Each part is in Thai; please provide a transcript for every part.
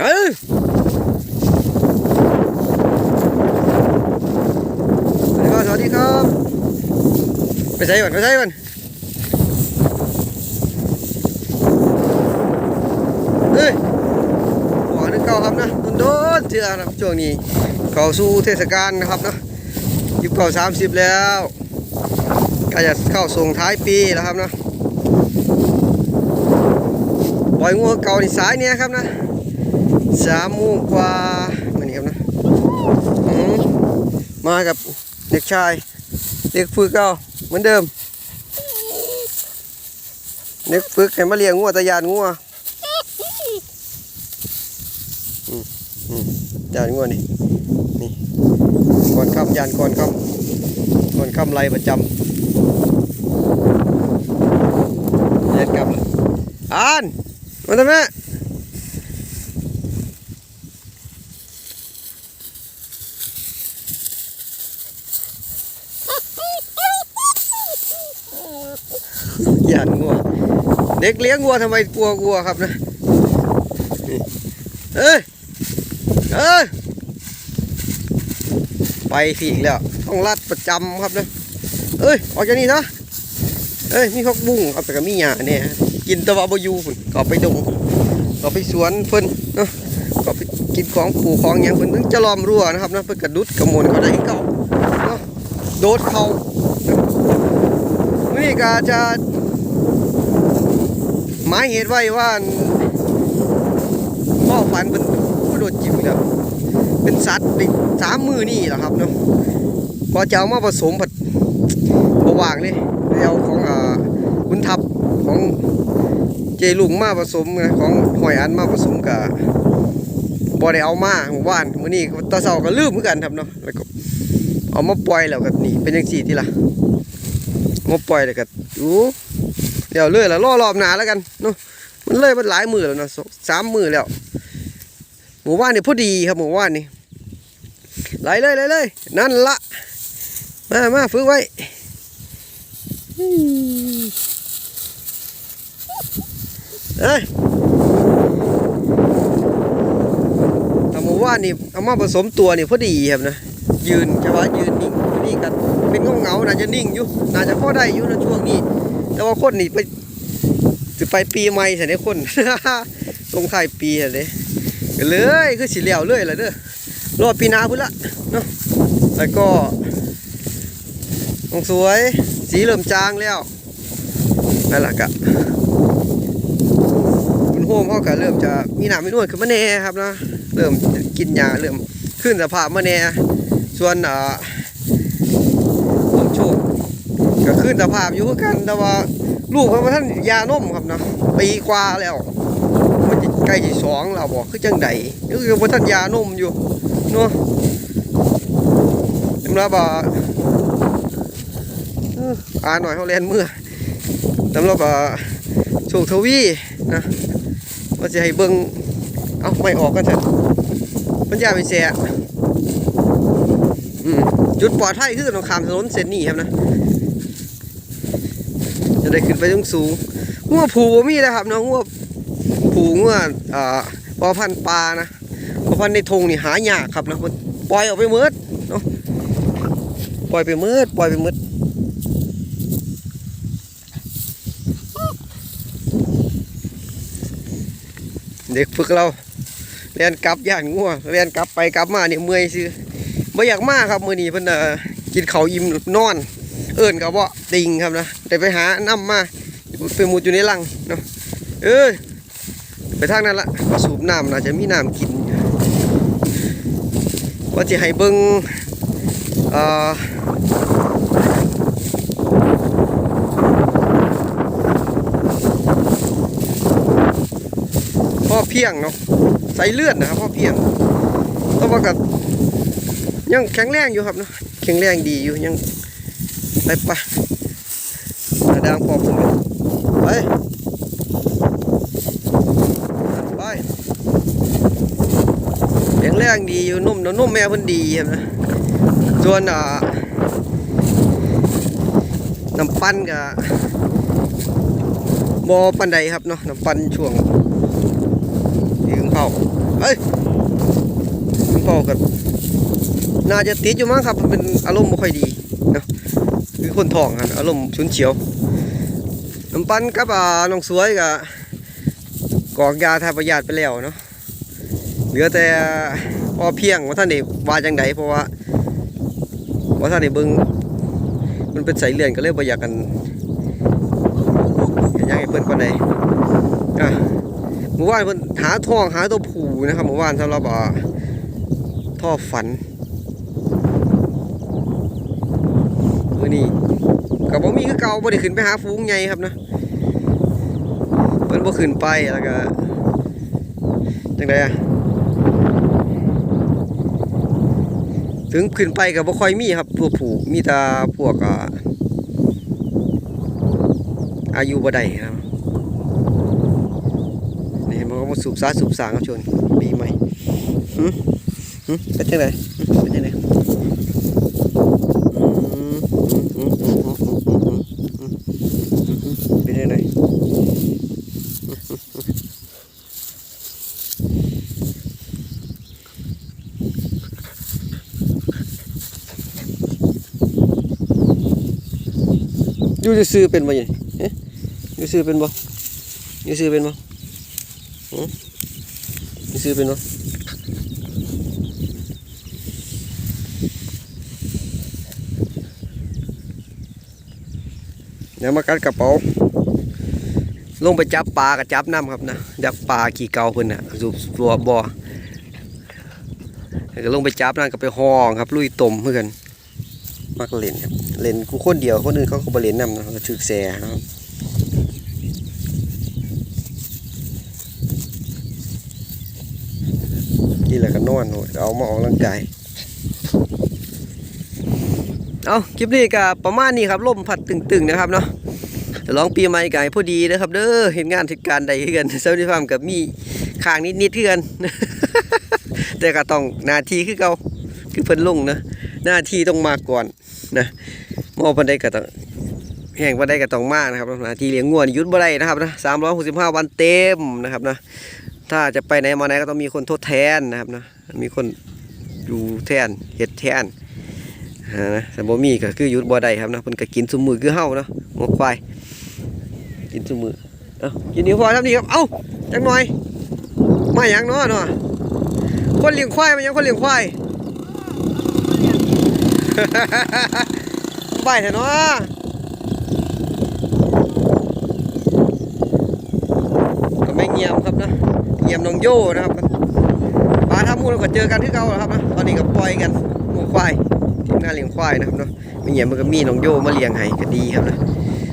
เออสวัสดีครับสวัสดีครับไปใส่ก่อนไปใส่ก่อนเฮ้ยหัวนึงเก่าครับนะโดนเชื่อครับช่วงนี้เข้าสู่เทศกาลนะครับเนาะยิบเก่าสามสิบแล้วก็จะเข้าส่งท้ายปีแล้วครับเนาะปล่อยงัวเก่าในสายเนี้ยครับนะ สามโมงกว่าเหมือนนี้ครับนะมากับเด็กชาย เด็กฝึกเก่าเหมือนเดิม เด็กฝึกให้มาเลี้ยงงัวตะยานงัวอืมอืมยานงัวนี่นี่ก่อนคำยานก่อนคำก่อนคำไรประจำเย็นกับอ่านมาทำไม ยานงัว เด็กเลี้ยงงัวทำไมกลัวงัวครับนะนี่เอ้ยเอ้ยไปที่อีกแล้วต้องลัดประจำครับนะเอ้ยออกจากนี่นะเอ้ยมีพวกบุ้งเอาไปกับมีหยาเนี่ยกินตะวาบอยูพุ่นก็ไปดงก็ไปสวนเพิ่นเนาะก็ไปกินของปูของอย่างเพิ่นถึงจะล้อมรั้วนะครับนะเพิ่นกระดุดกระมวลเขาได้เก่าเนาะโดดเขามื้อนี่ก็จะ หมายเหตุไว้ว่าพ่อฝันเป็นผู้โดดจิบแล้วเป็นสัตว์ติดสามมือนี่แหละครับเนาะพอจะเอามาผสมผัดบวางนี่เอาของอ่าคุณทับของเจลุงมาผสมของหอยอันมาผสมกับบ่ได้เอามาหมู่บ้านมื้อนี้ตาเสาก็ลืมเหมือนกันครับเนาะแล้วก็เอามาปล่อยแล้วก็นี่เป็นจังซี่ที่ล่ะมาปล่อยแล้วก็อยู่เดี๋ยวเลยละรอรอบหนาแล้วกันเนาะมันเลยมันหลายมือแล้วเนาะสามมือแล้ว หมู่บ้านนี่พอดีครับหมู่บ้านนี่ไหลเลยไหลเลยนั่นละมามาฝึกไว้เอ้ยหมู่บ้านนี่เอามาผสมตัวนี่พอดีครับนะยืนจะว่ายืนนิ่งพอดีกันเป็นเงาเงาน่าจะนิ่งอยู่น่าจะพอได้อยู่ในช่วงนี้ แต่ว่าคนนี่ไปจะไปปีใหม่ใช่ไหมคนตรงท้ายปีใช่ไหมก็เลยคือสีเหลียวเลยแหละเด้อรอปีนาพุ่นละเนาะแล้วก็ต้องสวยสีเริ่อมจางแล้วนั่นแหละกะคุณโฮมเขาก็เริ่มจะมีหนาไม่นวดขึ้นมาแน่ครับนะเริ่มกินยาเริ่มขึ้นสภาพมาแน่ส่วนอ่าผมโชคก็ ขึ้นสภาพอยู่คือกันแต่ว่าลูกเขามาท่านยานมครับนะปีกว่าแล้ว มันจะใกล้ที่สองเราบอกคือจังใดนี่คือพัฒนยานมอยู่เนาะสำรับว่าอ่ออ่าหน่อยเขาเรียนเมื่อสำหรับว่าโชคทวีนะว่าจะให้เบิ้งเอาไม่ออกกันเถอะมันยาไปเสียจุดปลอดภัยคือตรงข้ามถนนเส้นนี้ครับนะ ได้ขึ้นไปสูงสูงงัวผูบ่มีนะครับเนาะงัวผูงว่าอ่าพอพันปลานะพอพันในธงนี่หายากครับนะมันปล่อยออกไปเมืดเนาะปล่อยไปเมืดปล่อยไปเมืดเด็กฝึกเราเรียนกลับย่านงัวเรียนกลับไปกลับมาเนี่ยเมื่อยซื้อไม่อยากมากครับมือนี้เพิ่นเอ่อกินเขาอิ่มนอน เอิ้นกับว่าติงครับนะได้ไปหาน้ำมาไปมุดอยู่ในรังเนาะเอ้ยไปทางนั้นละสูบน้ำน่าจะมีน้ำกิน ว่าจะให้เบิ้งอ่อพ่อเพียงเนาะใส่เลือดนะครับพ่อเพียงต้องว่ากับยังแข็งแรงอยู่ครับเนาะแข็งแรงดีอยู่ยัง ไปปะระดังพอผมไปไปแข็งแรงดีอยู่นุ่มเนาะนุ่มแม่พิ่นดีครับนะส่วนอ่าน้ำปั้นกับบอปันใดครับเนาะน้ำปั้นช่วงถึงเผาไปอ้ยคุณพ่อกับน่าจะติดอยู่มั้งครับ เป็นอารมณ์ไม่ค่อยดี คนทองครับอารมณ์ฉุนเฉียวน้ำปั้นกับน้องสวยกับกอกยาทาประหยัดไปแล้วเนาะเหลือแต่พอเพียงว่าท่านนี่ว่าจังไดเพราะว่าว่าท่านนี่เบิ่งมันเป็นสายเลือนก็เลยบ่อยากกันยากให้เพิ่นปานใดอะเมื่อวานเพิ่นหาทองหาตัวผูนะครับเมื่อวานสำหรับอ่าท่อฝัน มื้อนี้ก็บ่มีคือเก่าบ่ได้ขึ้นไปหาฝูงใหญ่ครับนะเพิ่นบ่ขึ้นไปแล้วก็จังไดอะถึงขึ้นไปก็บ่ค่อยมีครับตัวผูมีแต่พวกอ่าอายุบ่ได้ครับนี่มันก็มาสูบซาสูบสางครับชวนปีใหม่หืมหืมเป็นจังไง อยู่จะซื้อเป็นบ่ยังอยู่ซื้อเป็นบ่อยู่ซื้อเป็นบ่นี่ซื้อเป็นวะเดี๋ยวมากัดกระเป๋า ลงไปจับปลากับจับน้ำครับนะจับปลาขี่เกาเพิ่นน่ะสูบตัวบ่อแล้วก็ลงไปจับนั่นก็ไปห้องครับ ลุยต้มเพื่อน มักเล่นครับเล่นกูคนเดียวคนอื่นเขาก็บเล่นนำนะเขาถึกแซ่ครับนี่แหละก็นอนโหยเอามาออกกำลังกายเอาคลิปนี้ก็ประมาณนี้ครับลมพัดตึงๆนะครับเนาะจะลองปีใหม่กันพอดีนะครับ เด้อเห็นงานทิศการใดกันเซาดิฟาร์มกับมีข้างนิดๆคือกันแต่ก็ต้องหนาทีคือเก่าคือเพิ่นลงนะหน้าที่ต้องมาก่อน นะมอปันใดก็ต้องแห่งปันใดก็ต้องมากนะครับน้าที่เลี้ยงงัวนยุดบ่ได้นะครับนะ365วันเต็มนะครับนะถ้าจะไปไหนมาไหนก็ต้องมีคนทดแทนนะครับนะมีคนอยู่แทนเฮ็ดแทนนะแต่บ่มีก็คือยุดบ่ได้ครับนะเพิ่นก็กินซุมือคือเฮาเนาะหมกควายกินซุมือเอ้ากินนี่พอทำนี่ครับเอ้าจังหน่อยมาหยังเนาะเนาะคนเลี้ยงควายมันยังคนเลี้ยงควาย บ่ายแท้เนาะก็ไม่เงียบครับนะเยี่ยมน้องโย่นะครับปลาทำมูลก็เจอกันที่เก่าแล้วครับนะตอนนี้ก็ปล่อยกันหมูควายทีมงานเลี้ยงควายนะครับเนาะมีเยี่ยมมันก็มีน้องโย่มาเลี้ยงให้ก็ดีครับนะ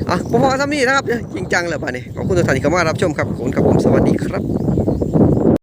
อะพอๆทำนี่นะครับจริงจังเลยป่ะนี่ขอบคุณทุกท่านที่เข้ามารับชมครับขอบคุณครับผมสวัสดีครับ